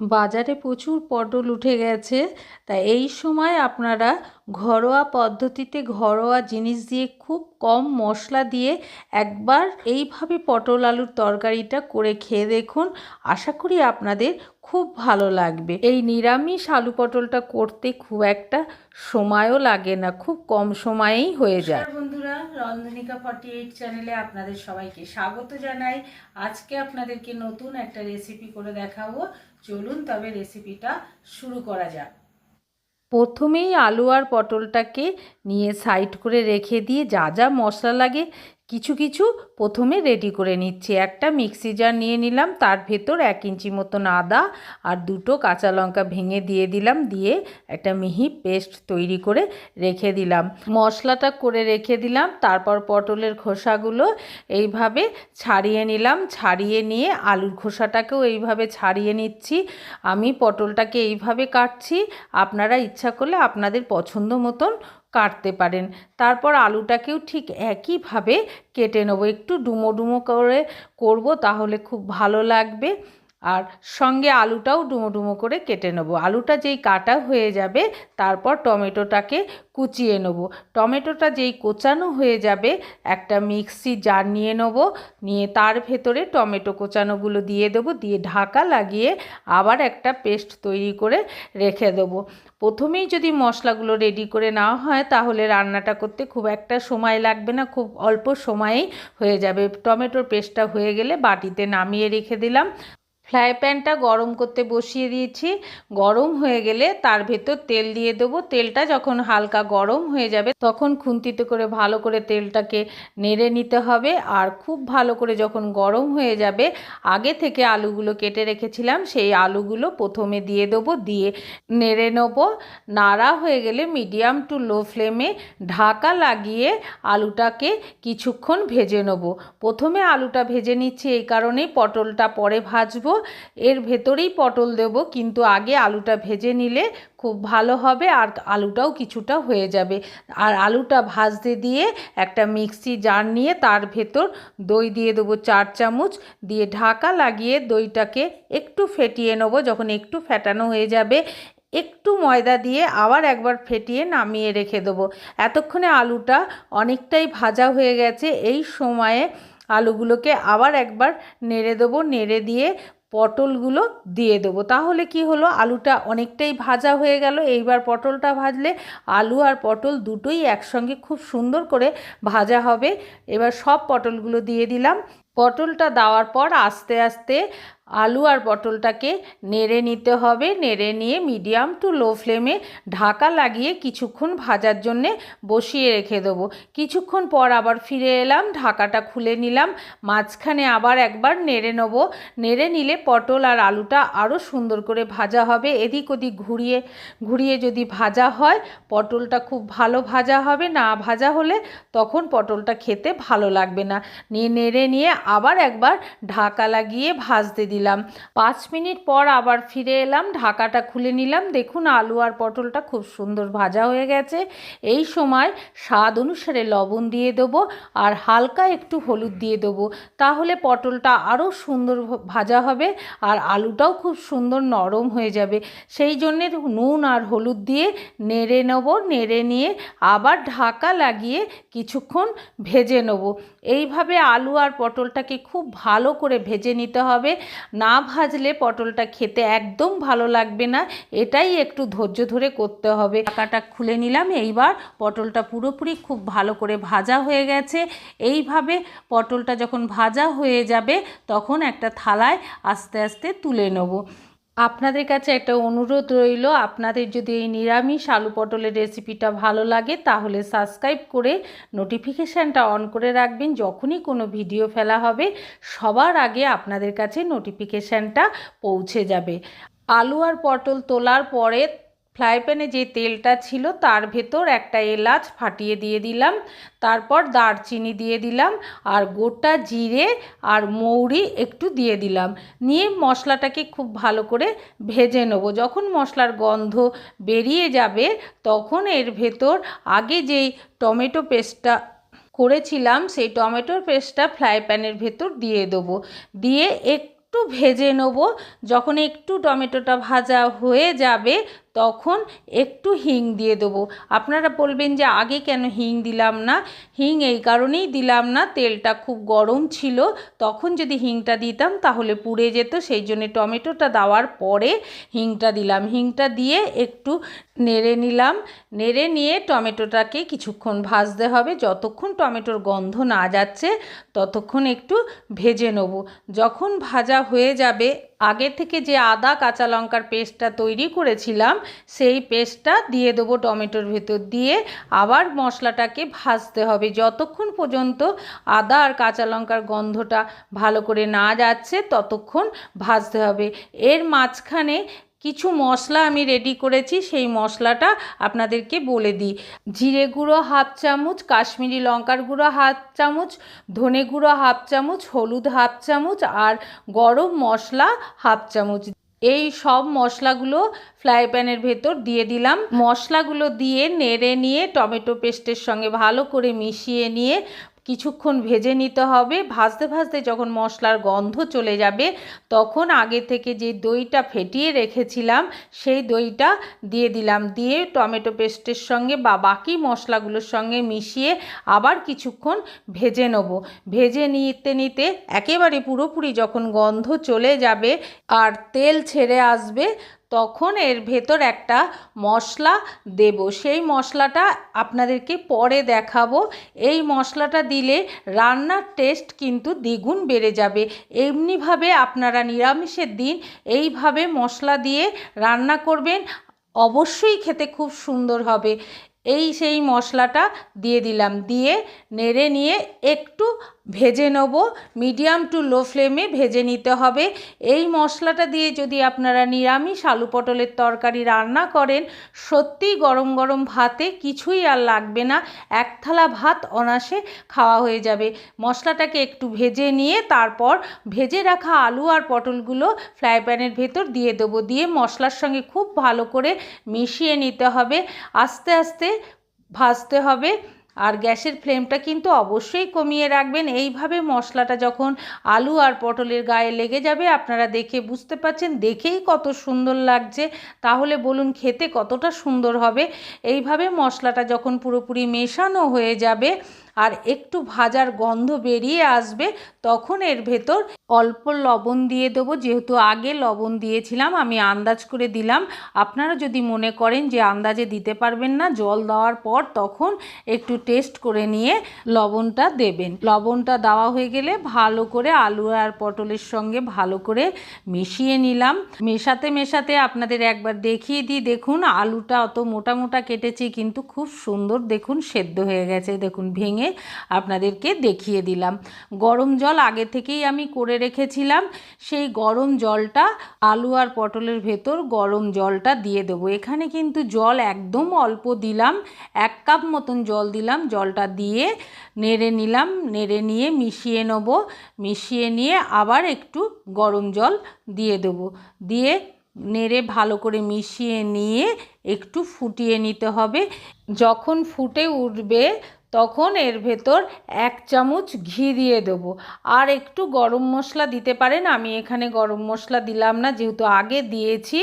বাজারে প্রচুর পটল উঠে গেছে, তা এই সময় আপনারা ঘরোয়া পদ্ধতিতে ঘরোয়া জিনিস দিয়ে খুব কম মশলা দিয়ে একবার এইভাবে পটল আলুর তরকারিটা করে খেয়ে দেখুন। আশা করি আপনাদের খুব ভালো লাগবে। এই নিরামিষ আলু পটলটা করতে খুব একটা সময়ও লাগে না, খুব কম সময়েই হয়ে যায়। বন্ধুরা, রন্ধনিকা ফর্টি এইট চ্যানেলে আপনাদের সবাইকে স্বাগত জানাই। আজকে আপনাদেরকে নতুন একটা রেসিপি করে দেখাবো। চলুন তবে রেসিপিটা শুরু করা যাক। প্রথমেই আলু আর পটলটাকে নিয়ে সাইড করে রেখে দিয়ে যা যা মশলা লাগে কিছু কিছু প্রথমে রেডি করে নিচ্ছি। একটা মিক্সি জার নিয়ে নিলাম, তার ভেতর এক ইঞ্চি মতন আদা আর দুটো কাঁচা লঙ্কা ভেঙে দিয়ে দিলাম, দিয়ে একটা মিহি পেস্ট তৈরি করে রেখে দিলাম। মশলাটা করে রেখে দিলাম, তারপর পটলের খোসাগুলো এইভাবে ছাড়িয়ে নিলাম। ছাড়িয়ে নিয়ে আলুর খোসাটাকেও এইভাবে ছাড়িয়ে নিচ্ছি। আমি পটলটাকে এইভাবে কাটছি। আপনারা ইচ্ছা করলে আপনাদের পছন্দ মতন কাটতে পারেন। তারপর আলুটাকেও ঠিক একইভাবে কেটে নেব। একটু ডুমো ডুমো করে করব তাহলে খুব ভালো লাগবে। আর সঙ্গে আলুটাও ডুমো ডুমো করে কেটে নেব। আলুটা যেই কাটা হয়ে যাবে তারপর টমেটোটাকে কুচিয়ে নেব। টমেটোটা যেই কোচানো হয়ে যাবে একটা মিক্সি জার নিয়ে নেব। নিয়ে তার ভেতরে টমেটো কোচানোগুলো দিয়ে দেবো। দিয়ে ঢাকা লাগিয়ে আবার একটা পেস্ট তৈরি করে রেখে দেবো। প্রথমেই যদি মশলাগুলো রেডি করে নেওয়া হয়, তাহলে রান্নাটা করতে খুব একটা সময় লাগবে না, খুব অল্প সময়েই হয়ে যাবে। টমেটোর পেস্টটা হয়ে গেলে বাটিতে নামিয়ে রেখে দিলাম। ফ্রাই প্যানটা গরম করতে বসিয়ে দিয়েছি। গরম হয়ে গেলে তার ভেতর তেল দিয়ে দেবো। তেলটা যখন হালকা গরম হয়ে যাবে, তখন খুন্তিতে করে ভালো করে তেলটাকে নেড়ে নিতে হবে। আর খুব ভালো করে যখন গরম হয়ে যাবে, আগে থেকে আলুগুলো কেটে রেখেছিলাম, সেই আলুগুলো প্রথমে দিয়ে দেবো, দিয়ে নেড়ে নেব। নাড়া হয়ে গেলে মিডিয়াম টু লো ফ্লেমে ঢাকা লাগিয়ে আলুটাকে কিছুক্ষণ ভেজে নেব। প্রথমে আলুটা ভেজে নিচ্ছি এই কারণেই, পটলটা পরে ভাজবো। এর ভেতরেই পটল দেব, কিন্তু আগে আলুটা ভেজে নিলে খুব ভালো হবে আর আলুটাও কিছুটা হয়ে যাবে। আর আলুটা ভাজতে দিয়ে একটা মিক্সি জার নিয়ে তার ভেতর দই দিয়ে দেবো চার চামচ, দিয়ে ঢাকা লাগিয়ে দইটাকে একটু ফেটিয়ে নেব, যখন একটু ফেটানো হয়ে যাবে, একটু ময়দা দিয়ে আবার একবার ফেটিয়ে নামিয়ে রেখে দেবো। এতক্ষণে আলুটা অনেকটাই ভাজা হয়ে গেছে, এই সময়ে আলুগুলোকে আবার একবার নেড়ে দেবো, নেড়ে দিয়ে পটলগুলো দিয়ে দেবো। তাহলে কি হলো? আলুটা অনেকটাই ভাজা হয়ে গেল। এইবার পটলটা ভাজলে আলু আর পটল দুটোই একসঙ্গে খুব সুন্দর করে ভাজা হবে। এবার সব পটলগুলো দিয়ে দিলাম। পটলটা দেওয়ার পর আস্তে আস্তে আলু আর পটলটাকে নেড়ে নিতে হবে। নেড়ে নিয়ে মিডিয়াম টু লো ফ্লেমে ঢাকা লাগিয়ে কিছুক্ষণ ভাজার জন্যে বসিয়ে রেখে দেবো। কিছুক্ষণ পর আবার ফিরে এলাম, ঢাকাটা খুলে নিলাম। মাঝখানে আবার একবার নেড়ে নেব। নেড়ে নিলে পটল আর আলুটা আরও সুন্দর করে ভাজা হবে। এদিক ওদিক ঘুরিয়ে ঘুরিয়ে যদি ভাজা হয়, পটলটা খুব ভালো ভাজা হবে। না ভাজা হলে তখন পটলটা খেতে ভালো লাগবে না। নিয়ে নেড়ে নিয়ে আবার একবার ঢাকা লাগিয়ে ভাজতে দিই দিলাম। পাঁচ মিনিট পর আবার ফিরে এলাম, ঢাকাটা খুলে নিলাম। দেখুন, আলু আর পটলটা খুব সুন্দর ভাজা হয়ে গেছে। এই সময় স্বাদ অনুসারে লবণ দিয়ে দেবো আর হালকা একটু হলুদ দিয়ে দেবো। তাহলে পটলটা আরও সুন্দর ভাজা হবে আর আলুটাও খুব সুন্দর নরম হয়ে যাবে। সেই জন্যে নুন আর হলুদ দিয়ে নেড়ে নেব, নেড়ে নিয়ে আবার ঢাকা লাগিয়ে কিছুক্ষণ ভেজে নেব। এইভাবে আলু আর পটলটাকে খুব ভালো করে ভেজে নিতে হবে। না ভাজলে পটলটা খেতে একদম ভালো লাগবে না। এটাই একটু ধৈর্য ধরে করতে হবে। টাকাটা খুলে নিলাম, এইবার পটলটা পুরোপুরি খুব ভালো করে ভাজা হয়ে গেছে। এইভাবে পটলটা যখন ভাজা হয়ে যাবে, তখন একটা থালায় আস্তে আস্তে তুলে নেব। আপনাদের কাছে একটা অনুরোধ রইল, আপনাদের যদি এই নিরামিষ আলু পটলের রেসিপিটা ভালো লাগে, তাহলে সাবস্ক্রাইব করে নোটিফিকেশানটা অন করে রাখবেন। যখনই কোনো ভিডিও ফেলা হবে, সবার আগে আপনাদের কাছে নোটিফিকেশানটা পৌঁছে যাবে। আলু আর পটল তোলার পরে ফ্রাই প্যানে যে তেলটা ছিল তার ভেতর একটা এলাচ ফাটিয়ে দিয়ে দিলাম, তারপর দারচিনি দিয়ে দিলাম, আর গোটা জিরে আর মৌরি একটু দিয়ে দিলাম। নিয়ে মশলাটাকে খুব ভালো করে ভেজে নেব। যখন মশলার গন্ধ বেরিয়ে যাবে, তখন এর ভেতর আগে যেই টমেটো পেস্টটা করেছিলাম, সেই টমেটোর পেস্টটা ফ্রাই প্যানের ভেতর দিয়ে দেবো। দিয়ে এক একটু ভেজে নেব। যখন একটু টমেটোটা ভাজা হয়ে যাবে তখন একটু হিং দিয়ে দেবো। আপনারা বলবেন যে আগে কেন হিং দিলাম না? হিং এই কারণেই দিলাম না, তেলটা খুব গরম ছিল। তখন যদি হিংটা দিতাম তাহলে পুড়ে যেত, সেই জন্য টমেটোটা দেওয়ার পরে হিংটা দিলাম। হিংটা দিয়ে একটু নেড়ে নিলাম। নেড়ে নিয়ে টমেটোটাকে কিছুক্ষণ ভাজতে হবে। যতক্ষণ টমেটোর গন্ধ না যাচ্ছে, ততক্ষণ একটু ভেজে নেব। যখন ভাজা হয়ে যাবে আগে থেকে যে আদা, কাঁচা লঙ্কার পেস্টটা তৈরি করেছিলাম, সেই পেস্টটা দিয়ে দেবো টমেটোর ভেতর দিয়ে। আবার মশলাটাকে ভাজতে হবে। যতক্ষণ পর্যন্ত আদা আর কাঁচা লঙ্কার গন্ধটা ভালো করে না যাচ্ছে, ততক্ষণ ভাজতে হবে। এর মাঝখানে কিছু মশলা আমি রেডি করেছি, সেই মশলাটা আপনাদেরকে বলে দিই। জিরে গুঁড়ো হাফ চামচ, কাশ্মীরি লঙ্কার গুঁড়ো হাফ চামচ, ধনে গুঁড়ো হাফ চামচ, হলুদ হাফ চামচ আর গরম মশলা হাফ চামচ। এই সব মশলাগুলো ফ্রাই প্যানের ভেতর দিয়ে দিলাম। মশলাগুলো দিয়ে নেড়ে নিয়ে টমেটো পেস্টের সঙ্গে ভালো করে মিশিয়ে নিয়ে কিছুক্ষণ ভেজে নিতে হবে। ভাজতে ভাজতে যখন মশলার গন্ধ চলে যাবে, তখন আগে থেকে যে দইটা ফেটিয়ে রেখেছিলাম, সেই দইটা দিয়ে দিলাম। দিয়ে টমেটো পেস্টের সঙ্গে বা বাকি মশলাগুলোর সঙ্গে মিশিয়ে আবার কিছুক্ষণ ভেজে নেব। ভেজে নিতে নিতে একেবারে পুরোপুরি যখন গন্ধ চলে যাবে আর তেল ছেড়ে আসবে তখন এর ভেতর একটা মশলা দেব। সেই মশলাটা আপনাদেরকে পরে দেখাবো। এই মশলাটা দিলে রান্নার টেস্ট কিন্তু দ্বিগুণ বেড়ে যাবে। এমনিভাবে আপনারা নিরামিষের দিন এইভাবে মশলা দিয়ে রান্না করবেন, অবশ্যই খেতে খুব সুন্দর হবে। এই সেই মশলাটা দিয়ে দিলাম। দিয়ে নেড়ে নিয়ে একটু ভেজে নেব মিডিয়াম টু লো ফ্লেমে ভেজে নিতে হবে। এই মশলাটা দিয়ে যদি আপনারা নিরামিষ আলু পটলের তরকারি রান্না করেন, সত্যিই গরম গরম ভাতে কিছুই আর লাগবে না। এক থালা ভাত অনাসে খাওয়া হয়ে যাবে। মশলাটাকে একটু ভেজে নিয়ে তারপর ভেজে রাখা আলু আর পটলগুলো ফ্রাই প্যানের ভেতর দিয়ে দেবো। দিয়ে মশলার সঙ্গে খুব ভালো করে মিশিয়ে নিতে হবে। আস্তে আস্তে ভাজতে হবে। আর গ্যাসের ফ্লেমটা কিন্তু অবশ্যই কমিয়ে রাখবেন। এইভাবে মশলাটা যখন আলু আর পটলের গায়ে লেগে যাবে, আপনারা দেখে বুঝতে পাচ্ছেন দেখেই কত সুন্দর লাগছে। তাহলে বলুন, খেতে কতটা সুন্দর হবে? এইভাবে মশলাটা যখন পুরোপুরি মেশানো হয়ে যাবে আর একটু ভাজার গন্ধ বেরিয়ে আসবে, তখন এর ভেতর অল্প লবণ দিয়ে দেবো। যেহেতু আগে লবণ দিয়েছিলাম, আমি আন্দাজ করে দিলাম। আপনারা যদি মনে করেন যে আন্দাজে দিতে পারবেন না, জল দেওয়ার পর তখন একটু টেস্ট করে নিয়ে লবণটা দেবেন। লবণটা দেওয়া হয়ে গেলে ভালো করে আলু আর পটলের সঙ্গে ভালো করে মিশিয়ে নিলাম। মেশাতে মেশাতে আপনাদের একবার দেখিয়ে দিই। দেখুন, আলুটা অত মোটা মোটা কেটেছি, কিন্তু খুব সুন্দর দেখুন, সেদ্ধ হয়ে গেছে। দেখুন, ভেঙে আপনাদেরকে দেখিয়ে দিলাম। গরম জল আগে থেকেই আমি করে রেখেছিলাম। সেই গরম জলটা আলু আর পটলের ভেতর গরম জলটা দিয়ে দেবো। এখানে কিন্তু জল একদম অল্প দিলাম। এক কাপ মতন জল দিলাম। জলটা দিয়ে নেড়ে নিলাম। নেড়ে নিয়ে মিশিয়ে নেব। মিশিয়ে নিয়ে আবার একটু গরম জল দিয়ে দেবো। দিয়ে নেড়ে ভালো করে মিশিয়ে নিয়ে একটু ফুটিয়ে নিতে হবে। যখন ফুটে উঠবে তখন এর ভেতর এক চামচ ঘি দিয়ে দেবো। আর একটু গরম মশলা দিতে পারেন, আমি এখানে গরম মশলা দিলাম না, যেহেতু আগে দিয়েছি।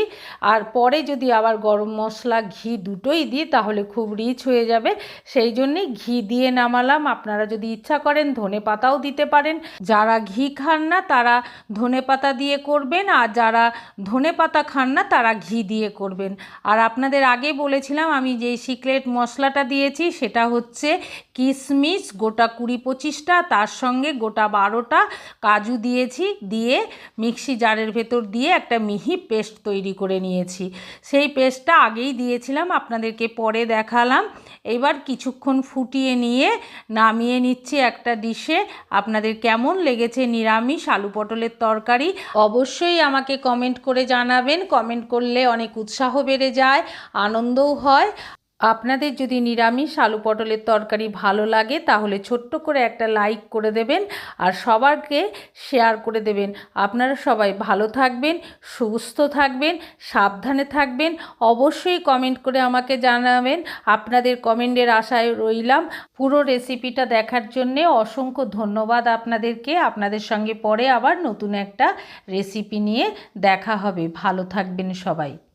আর পরে যদি আবার গরম মশলা, ঘি দুটোই দিই, তাহলে খুব রিচ হয়ে যাবে। সেই জন্যে ঘি দিয়ে নামালাম। আপনারা যদি ইচ্ছা করেন ধনে পাতাও দিতে পারেন। যারা ঘি খান না, তারা ধনে পাতা দিয়ে করবেন, আর যারা ধনে পাতা খান না, তারা ঘি দিয়ে করবেন। আর আপনাদের আগে বলেছিলাম, আমি যেই সিক্রেট মশলাটা দিয়েছি, সেটা হচ্ছে কিশমিশ গোটা কুড়ি পঁচিশটা, তার সঙ্গে গোটা বারোটা কাজু দিয়েছি, দিয়ে মিক্সি জারের ভেতর দিয়ে একটা মিহি পেস্ট তৈরি করে নিয়েছি। সেই পেস্টটা আগেই দিয়েছিলাম, আপনাদেরকে পরে দেখালাম। এবার কিছুক্ষণ ফুটিয়ে নিয়ে নামিয়ে নিচ্ছি একটা ডিশে। আপনাদের কেমন লেগেছে নিরামিষ আলু পটলের তরকারি? অবশ্যই আমাকে কমেন্ট করে জানাবেন। কমেন্ট করলে অনেক উৎসাহ বেড়ে যায়, আনন্দও হয়। আপনাদের যদি নিরামিষ আলু পটলের তরকারি ভালো লাগে, তাহলে ছোট্ট করে একটা লাইক করে দেবেন আর সবারকে শেয়ার করে দেবেন। আপনারা সবাই ভালো থাকবেন, সুস্থ থাকবেন, সাবধানে থাকবেন। অবশ্যই কমেন্ট করে আমাকে জানাবেন। আপনাদের কমেন্টের আশায় রইলাম। পুরো রেসিপিটা দেখার জন্যে অসংখ্য ধন্যবাদ আপনাদেরকে। আপনাদের সঙ্গে পরে আবার নতুন একটা রেসিপি নিয়ে দেখা হবে। ভালো থাকবেন সবাই।